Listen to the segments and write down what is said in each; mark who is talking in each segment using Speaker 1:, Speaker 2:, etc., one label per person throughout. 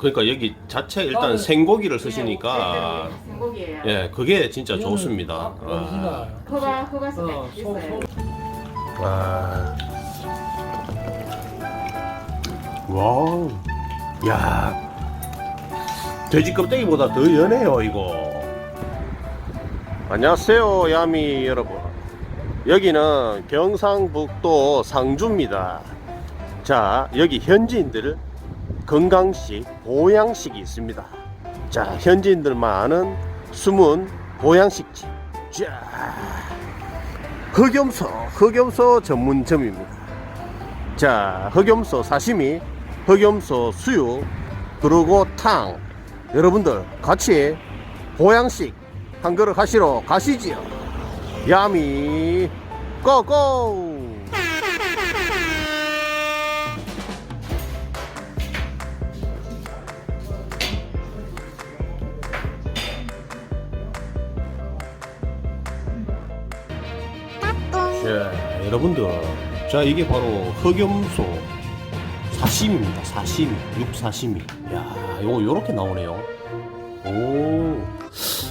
Speaker 1: 그러니까 여기 자체 일단
Speaker 2: 아,
Speaker 1: 생고기를 쓰시니까
Speaker 3: 네, 생고기예요.
Speaker 1: 예, 그게 진짜
Speaker 2: 이거는
Speaker 1: 좋습니다.
Speaker 2: 아?
Speaker 3: 허가 허가
Speaker 2: 어, 소-
Speaker 3: 있어요.
Speaker 2: 소-
Speaker 1: 와. 야. 돼지 껍데기보다 더 연해요, 이거. 안녕하세요, 야미 여러분. 여기는 경상북도 상주입니다. 자, 여기 현지인들 건강식, 보양식이 있습니다. 자, 현지인들만 아는 숨은 보양식집. 자. 흑염소, 흑염소 전문점입니다. 자, 흑염소 사시미, 흑염소 수육, 그리고 탕. 여러분들 같이 보양식 한 그릇 하시러 가시지요. 야미, 고고! 자, 여러분들. 자, 이게 바로 흑염소 사시미입니다. 사시미. 육사시미. 야, 요거 요렇게 나오네요. 오.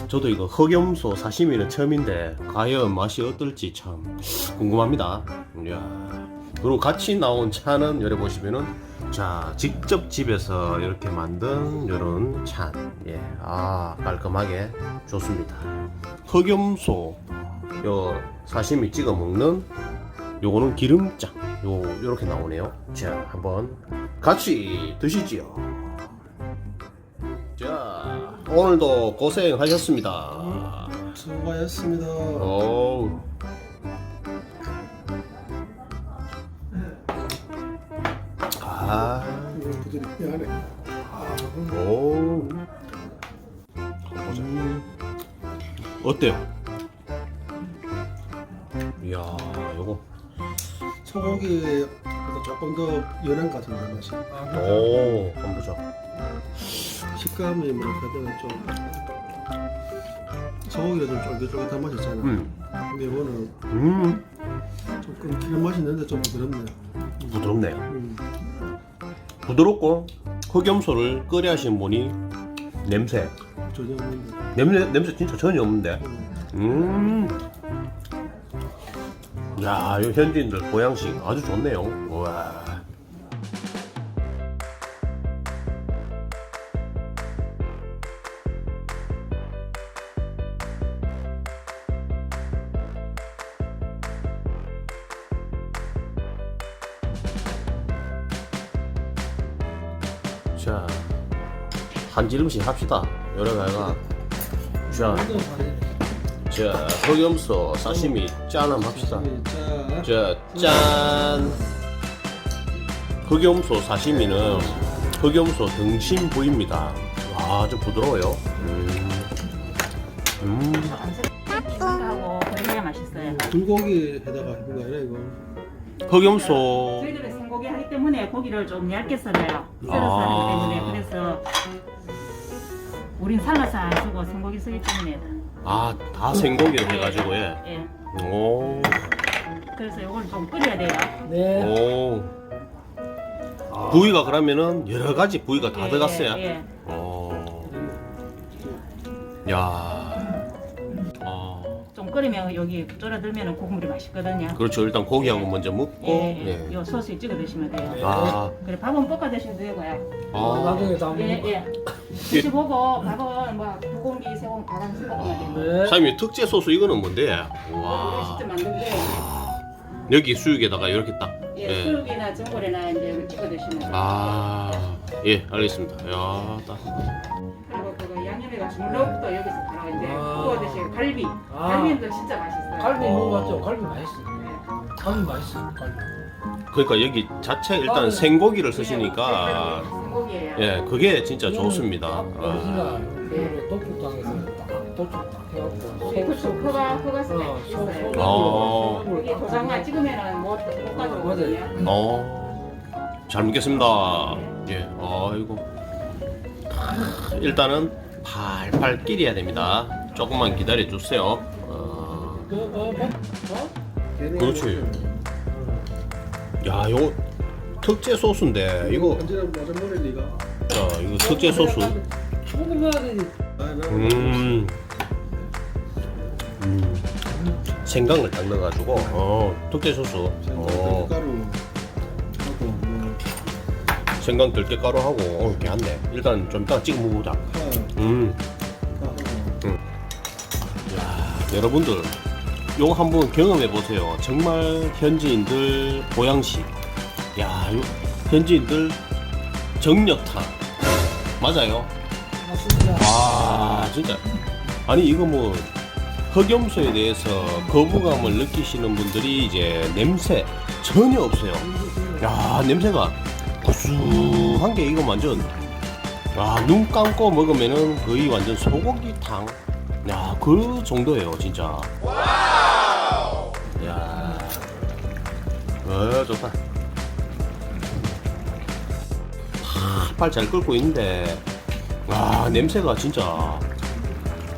Speaker 1: 저도 이거 흑염소 사시미는 처음인데 과연 맛이 어떨지 참 궁금합니다. 야. 그리고 같이 나온 차는 여기 보시면은 자, 직접 집에서 이렇게 만든 이런 찬. 예. 아, 깔끔하게 좋습니다. 흑염소 요 사시미 찍어 먹는 요거는 기름장 요 요렇게 나오네요 자 한번 같이 드시지요 자 오늘도 고생하셨습니다
Speaker 2: 수고하셨습니다.
Speaker 1: 오 아,
Speaker 2: 이거 부들이 미안해.
Speaker 1: 오. 보자. 어때요? 이야, 요거.
Speaker 2: 소고기보다 조금 더 연한 것 같은데 맛이.
Speaker 1: 오, 한번 보자.
Speaker 2: 식감이 뭐냐면 좀 소고기가 좀 쫄깃쫄깃한 맛이 있잖아.
Speaker 1: 음,
Speaker 2: 근데 이거는
Speaker 1: 음,
Speaker 2: 조금 기름 맛이 있는데 좀 부드럽네.
Speaker 1: 부드럽네요.
Speaker 2: 음.
Speaker 1: 부드럽고 흑염소를 끓여 하신 분이 냄새.
Speaker 2: 전혀 없는데.
Speaker 1: 냄새, 냄새 진짜 전혀 없는데.
Speaker 2: 음.
Speaker 1: 음. 야, 이 현지인들 보양식 아주 좋네요. 와. 자, 한 지름씩 합시다. 여러 가가. 자, 자, 흑염소 사시미 짠 한번 합시다.
Speaker 2: 자,
Speaker 1: 자, 짠. 흑염소 사시미는 흑염소 등심 부위입니다. 아주 부드러워요. 음. 음.
Speaker 3: 하고 그래야 맛있어요.
Speaker 2: 불고기에다가 해본 거 아니라 이거.
Speaker 1: 흑염소.
Speaker 3: 저희들은 생고기 하기 때문에 고기를 좀 얇게 썰어요. 썰어서
Speaker 1: 아.
Speaker 3: 하기 때문에 그래서 우린 삶아서 안 쓰고 생고기 쓰기 때문에
Speaker 1: 아, 다 생고기를 해가지고, 예.
Speaker 3: 예.
Speaker 1: 오.
Speaker 3: 그래서 이걸 좀 끓여야 돼요.
Speaker 2: 네.
Speaker 1: 오. 부위가 그러면은 여러 가지 부위가 다
Speaker 3: 예,
Speaker 1: 들어갔어요.
Speaker 3: 예, 예.
Speaker 1: 오. 야.
Speaker 3: 끓이면 여기 쫄아들면 국물이 맛있거든요.
Speaker 1: 그렇죠. 일단 고기하고 먼저 먹고.
Speaker 3: 예, 예.
Speaker 1: 예.
Speaker 3: 요 소스에 찍어 드시면 돼요.
Speaker 1: 아.
Speaker 3: 그래 밥은 볶아 드셔도 되고요.
Speaker 1: 아.
Speaker 2: 나중에 다 먹는
Speaker 3: 예, 예. 드셔보고 밥은 뭐 두 공기, 세 공기 바람.
Speaker 2: 네.
Speaker 1: 사장님 특제 소스 이거는 뭔데?
Speaker 3: 이거
Speaker 1: 와.
Speaker 3: 직접 만든 거예요.
Speaker 1: 여기 수육에다가 이렇게 딱.
Speaker 3: 예,
Speaker 1: 예.
Speaker 3: 수육이나 전골이나 이제 찍어 드시면 돼요.
Speaker 1: 아. 예, 알겠습니다. 야, 딱.
Speaker 3: 그리고 그거 양념에가 중로부터 여기서 바로 이제
Speaker 2: 아.
Speaker 3: 구워 드시고 갈비.
Speaker 2: 아.
Speaker 3: 갈비도 진짜 맛있어요.
Speaker 2: 갈비
Speaker 1: 어.
Speaker 2: 먹어봤죠? 갈비 맛있어.
Speaker 3: 네.
Speaker 2: 갈비 맛있어. 갈비.
Speaker 1: 그러니까 여기 자체 일단
Speaker 2: 아,
Speaker 1: 생고기를
Speaker 3: 네,
Speaker 1: 쓰시니까
Speaker 3: 생고기예요.
Speaker 1: 예, 그게 진짜 좋습니다. 아.
Speaker 2: 어디가
Speaker 3: 네.
Speaker 2: 독주당에서 딱 독주 딱 해갖고
Speaker 3: 네, 그쵸. 허가 허가
Speaker 2: 어, 소-
Speaker 3: 있어요.
Speaker 1: 어.
Speaker 3: 이게 도장만 찍으면은 못, 못 가져오거든요.
Speaker 1: 어. 잘 먹겠습니다. 예. 아이고. 일단은 팔팔 끓여야 됩니다. 조금만 기다려 주세요. 어. 그렇지. 야, 요 특제 소스인데 이거 자, 이거 특제 소스. 음. 음. 생강을 딱 넣어가지고, 어, 특제 소스. 어, 생강 들깨 가루하고, 어, 괜찮네. 일단 좀 이따 찍어 먹어보자.
Speaker 4: 파
Speaker 1: 음.
Speaker 4: 하고
Speaker 1: 야, 여러분들, 요거 한번 경험해 보세요. 정말 현지인들 보양식. 야, 요, 현지인들 정력탕. 맞아요. 아 진짜 아니 이거 뭐 흑염소에 대해서 거부감을 느끼시는 분들이 이제 냄새 전혀 없어요 야 냄새가 구수한 게 이거 완전 야눈 감고 먹으면은 거의 완전 소고기탕. 야 그 정도예요 진짜. 야. 어, 좋다. 팔 잘 끓고 있는데. 와 냄새가 진짜.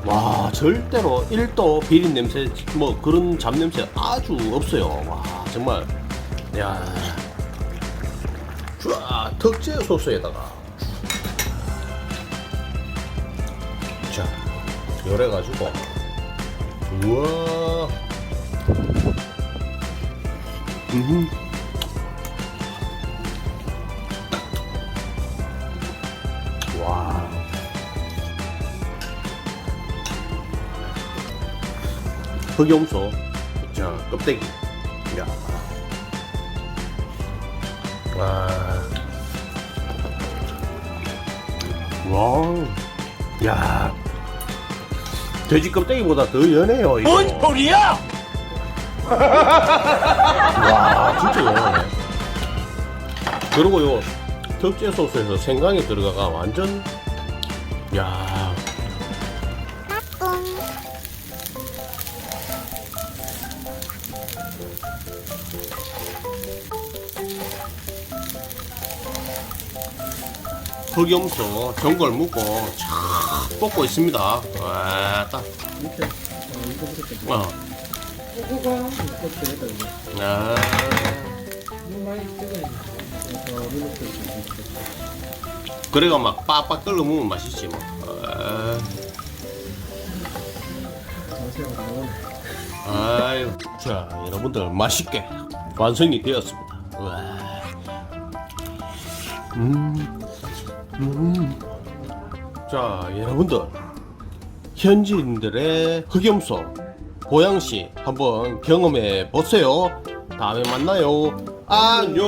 Speaker 1: 와 절대로 1도 비린 냄새 뭐 그런 잡냄새 아주 없어요. 와 정말. 야. 쫙, 특제 소스에다가 자 요래 가지고 우와 음 와. 흑염소. 자, 껍데기. 야. 와. 와. 야. 돼지 껍데기보다 더 연해요, 이거. 뭔 소리야! 와, 진짜 연하네. 그리고 요 특제 소스에서 생강이 들어가가 완전 야 흑염소 전골 묵고 촥 볶고 있습니다. 와딱.
Speaker 4: 이렇게 어, 이거부터
Speaker 1: 어.
Speaker 4: 이렇게 이거.
Speaker 1: 아,
Speaker 2: 많이 돼.
Speaker 4: 어, 이렇게
Speaker 1: 그래가 막 빡빡 끓여 먹으면 맛있지 뭐. 아,
Speaker 4: 나오네
Speaker 1: 아유. 자 여러분들 맛있게 완성이 되었습니다. 와. 음, 음. 자 여러분들. 현지인들의 흑염소 보양식 한번 경험해 보세요. 다음에 만나요. 안녕